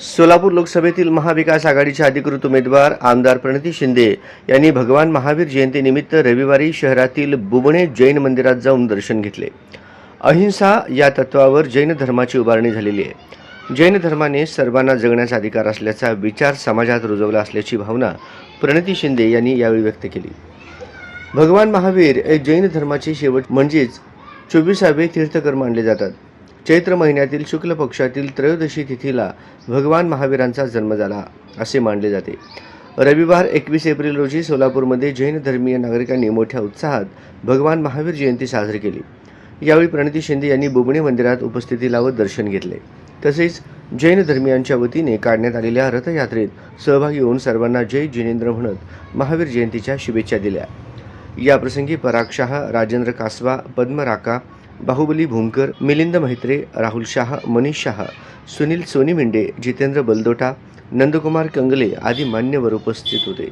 सोलापूर लोकसभेतील महाविकास आघाडीचे अधिकृत उमेदवार आमदार प्रणिती शिंदे यांनी भगवान महावीर जयंतीनिमित्त रविवारी शहरातील बुबणे जैन मंदिरात जाऊन दर्शन घेतले. अहिंसा या तत्वावर जैन धर्माची उभारणी झालेली आहे. जैन धर्माने सर्वांना जगण्याचा अधिकार असल्याचा विचार समाजात रुजवला असल्याची भावना प्रणिती शिंदे यांनी यावेळी व्यक्त केली. भगवान महावीर हे जैन धर्माचे शेवट म्हणजेच चोवीसावे तीर्थकर मानले जातात. चैत्र महिन्यातील शुक्ल पक्षातील त्रयोदशी तिथीला भगवान महावीरांचा जन्म झाला असे मानले जाते. रविवार एकवीस एप्रिल रोजी सोलापूरमध्ये जैन धर्मीय नागरिकांनी मोठ्या उत्साहात भगवान महावीर जयंती साजरी केली. यावेळी प्रणिती शिंदे यांनी बुबणे मंदिरात उपस्थिती लावत दर्शन घेतले. तसेच जैन धर्मियांच्या वतीने काढण्यात आलेल्या रथयात्रेत सहभागी होऊन सर्वांना जय जिनेंद्र म्हणत महावीर जयंतीच्या शुभेच्छा दिल्या. याप्रसंगी पराग शाह राजेंद्र कासवा पद्मराका बाहुबली भूमकर मिलिंद म्हेत्रे राहुल शाह मनीष शाह सुनील सोनी मिंडे जितेंद्र बलदोटा नंदकुमार कंगले आदी मान्यवर उपस्थित होते.